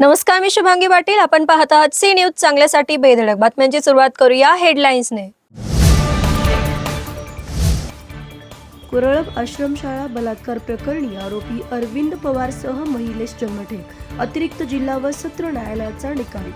नमस्कार मी शुभांगी पाटील. आपण पाहत आहात सी न्यूज चांगल्यासाठी बेधडक बातम्यांची सुरुवात करूया हेडलाईन्सने कुरळप आश्रमशाळा बलात्कार प्रकरणी आरोपी अरविंद पवारसह महिलेश जन्मठेक अतिरिक्त जिल्हा व सत्र न्यायालयाचा निकाल.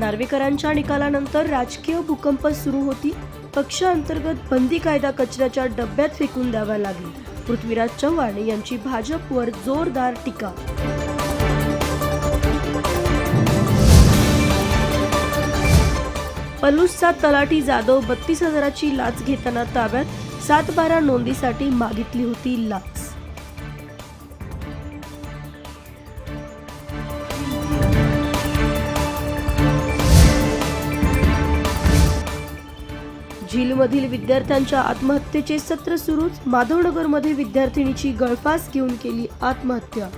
नार्वेकरांच्या निकालानंतर राजकीय भूकंप सुरू होती. पक्षांतर्गत बंदी कायदा कचऱ्याच्या डब्यात फेकून द्यावा लागेल. पृथ्वीराज चव्हाण यांची भाजपवर जोरदार टीका. पलूसचा तलाठी जाधव बत्तीस हजाराची लाच घेताना ताब्यात सात बारा नोंदीसाठी मागितली होती लाच. झीलमधील विद्यार्थ्यांच्या आत्महत्येचे सत्र सुरूच माधवनगरमध्ये विद्यार्थिनीची गळफास घेऊन केली आत्महत्या.